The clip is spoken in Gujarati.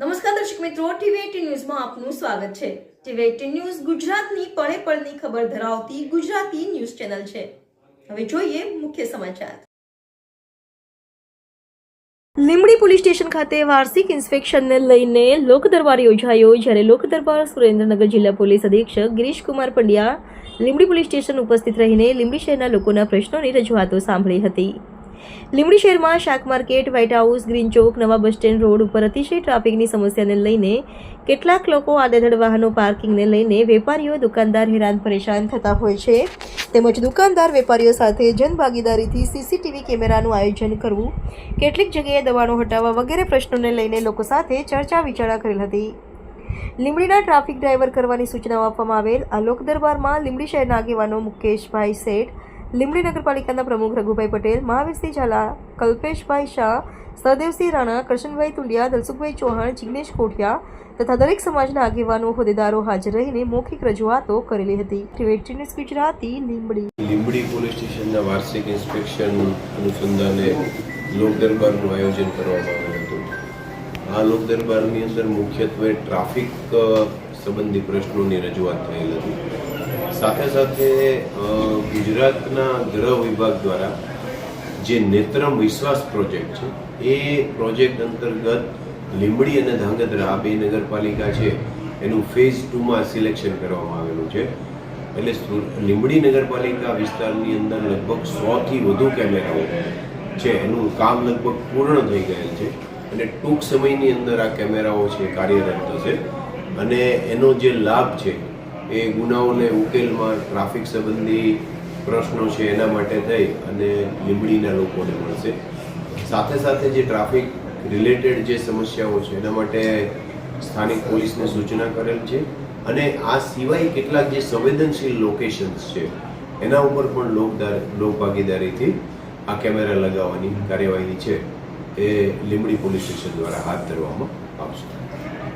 નમસ્કાર દર્શક મિત્રો ટીવી ન્યૂઝમાં આપનું સ્વાગત છે. ટીવી એટીન ન્યૂઝ ગુજરાતની પળે પળની ખબર ધરાવતી ગુજરાતી ન્યૂઝ ચેનલ છે. હવે જોઈએ મુખ્ય સમાચાર. લીંબડી પોલીસ સ્ટેશન ખાતે વાર્ષિક ઇન્સ્પેક્શનને લઈને લોક દરબાર યોજાયો, જ્યારે લોક દરબાર સુરેન્દ્રનગર જિલ્લા પોલીસ અધિક્ષક ગિરીશકુમાર પંડ્યા લીંબડી પોલીસ સ્ટેશન ઉપસ્થિત રહીને લીંબડી શહેરના લોકોના પ્રશ્નોની રજૂઆતો સાંભળી હતી. લીંબડી શહેરમાં શાક market white house green Chowk, નવા બસ સ્ટેન્ડ રોડ ઉપર અતિશય ટ્રાફિકની સમસ્યાને લઈને કેટલાક લોકો આડેધડ વાહનો પાર્કિંગને લઈને વેપારીઓ, દુકાનદાર હેરાન પરેશાન થતા હોય છે. તેમજ દુકાનદાર વેપારીઓ સાથે જનભાગીદારીથી સીસીટીવી કેમેરાનું આયોજન કરવું, કેટલીક જગ્યાએ દબાણો હટાવવા વગેરે પ્રશ્નોને લઈને લોકો સાથે ચર્ચા વિચારણા કરેલ હતી. લીંબડીના ટ્રાફિક ડ્રાઈવર કરવાની સૂચનાઓ આપવામાં આવેલ, આ લોક દરબારમાં લીંબડી શહેરના આગેવાનો મુકેશભાઈ શેઠ લીંબડી નગરપાલિકાના પ્રમુખ રઘુભાઈ પટેલ, મહાવીરસિંહ ઝાલા, કલ્પેશભાઈ શાહ, સહદેવસિંહ રાણા કરશનભાઈ તુલિયા દલસુખભાઈ ચૌહાણ, જિગ્નેશ કોઠિયા તથા દરેક સમાજના આગેવાનો, હોદ્દેદારો હાજર રહીને મૌખિક રજૂઆતો કરેલી હતી. TV news Gujarati, Limbdi. Limbdi police સ્ટેશનના વાર્ષિક ઇન્સ્પેક્શન અનુસંધાને લોક દરબારનું આયોજન કરવામાં આવ્યું હતું. આ લોક દરબારની અંદર મુખ્યત્વે ટ્રાફિક સંબંધી પ્રશ્નોની રજૂઆત થયેલ હતી. સાથે સાથે ગુજરાતના ગૃહ વિભાગ દ્વારા જે નેત્રમ વિશ્વાસ પ્રોજેક્ટ છે, એ પ્રોજેક્ટ અંતર્ગત લીંબડી અને ધાંગધ્રા આ બે નગરપાલિકા છે, એનું ફેઝ ટુમાં સિલેક્શન કરવામાં આવેલું છે. એટલે લીંબડી નગરપાલિકા વિસ્તારની અંદર લગભગ સોથી વધુ કેમેરાઓ છે, એનું કામ લગભગ પૂર્ણ થઈ ગયેલ છે. અને ટૂંક સમયની અંદર આ કેમેરાઓ છે, કાર્યરત થશે. અને એનો જે લાભ છે એ ગુનાઓને ઉકેલમાં ટ્રાફિક સંબંધી પ્રશ્નો છે એના માટે થઈ અને લીંબડીના લોકોને મળશે. સાથે સાથે જે ટ્રાફિક રિલેટેડ જે સમસ્યાઓ છે, એના માટે સ્થાનિક પોલીસને સૂચના કરેલ છે અને આ સિવાય કેટલાક જે સંવેદનશીલ લોકેશન્સ છે, એના ઉપર પણ લોકદાર લોકભાગીદારીથી આ કેમેરા લગાવવાની કાર્યવાહી છે. એ લીંબડી પોલીસ સ્ટેશન દ્વારા હાથ ધરવામાં આવશે.